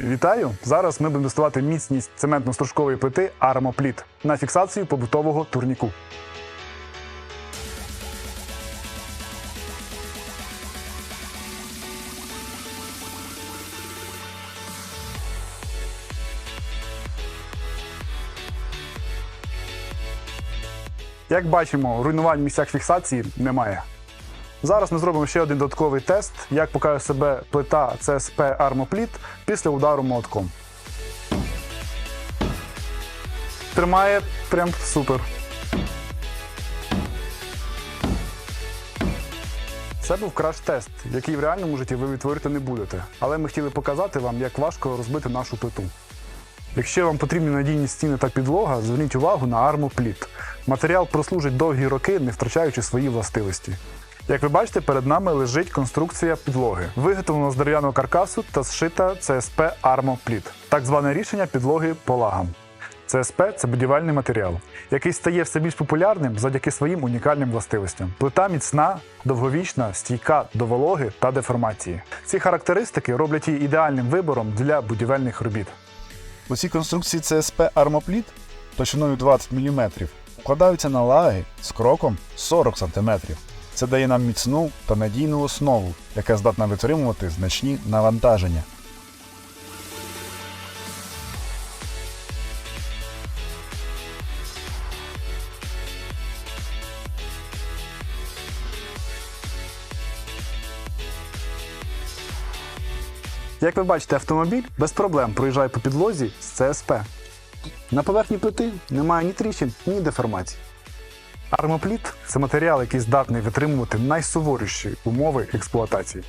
Вітаю! Зараз ми будемо тестувати міцність цементно-стружкової плити Армопліт на фіксацію побутового турніку. Як бачимо, руйнувань в місцях фіксації немає. Зараз ми зробимо ще один додатковий тест, як покаже себе плита CSP Armoplит після удару молотком. Тримає прям супер. Це був краш-тест, який в реальному житті ви відтворити не будете. Але ми хотіли показати вам, як важко розбити нашу плиту. Якщо вам потрібні надійні стіни та підлога, зверніть увагу на армопліт. Матеріал прослужить довгі роки, не втрачаючи свої властивості. Як ви бачите, перед нами лежить конструкція підлоги, виготовлена з дерев'яного каркасу та зшита CSP Армопліт, так зване рішення підлоги по лагам. ЦСП це будівельний матеріал, який стає все більш популярним завдяки своїм унікальним властивостям. Плита міцна, довговічна, стійка до вологи та деформації. Ці характеристики роблять її ідеальним вибором для будівельних робіт. У цій конструкції CSP Армопліт товщиною 20 мм вкладаються на лаги з кроком 40 см. Це дає нам міцну та надійну основу, яка здатна витримувати значні навантаження. Як ви бачите, автомобіль без проблем проїжджає по підлозі з ЦСП. На поверхні плити немає ні тріщин, ні деформацій. Армопліт це матеріал, який здатний витримувати найсуворіші умови експлуатації.